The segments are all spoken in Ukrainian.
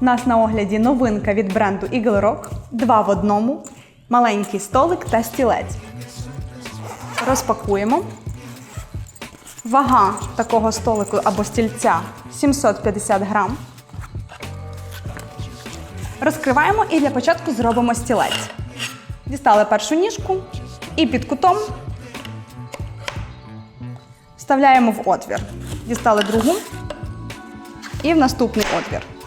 У нас на огляді новинка від бренду Eagle Rock. Два в одному. Маленький столик та стілець. Розпакуємо. Вага такого столику або стільця 750 грам. Розкриваємо і для початку зробимо стілець. Дістали першу ніжку і під кутом вставляємо в отвір. Дістали другу і в наступний отвір.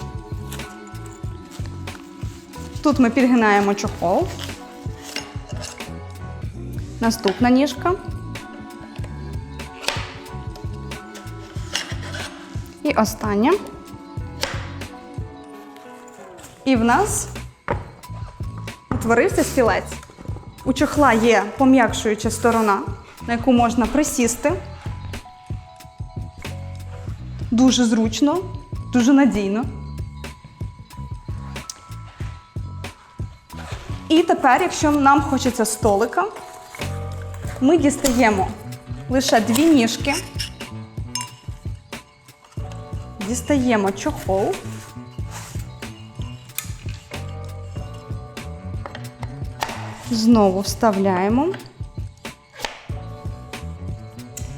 Тут ми підгинаємо чохол. Наступна ніжка. І остання. І в нас утворився стілець. У чохла є пом'якшуюча сторона, на яку можна присісти. Дуже зручно, дуже надійно. І тепер, якщо нам хочеться столика, ми дістаємо лише дві ніжки, дістаємо чохол. Знову вставляємо.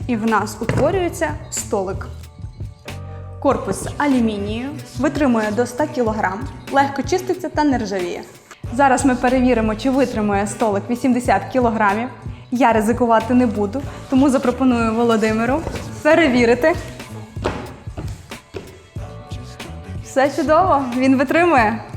І в нас утворюється столик. Корпус алюмінію витримує до 100 кг, легко чиститься та не ржавіє. Зараз ми перевіримо, чи витримує столик 80 кілограмів. Я ризикувати не буду, тому запропоную Володимиру перевірити. Все чудово, він витримує.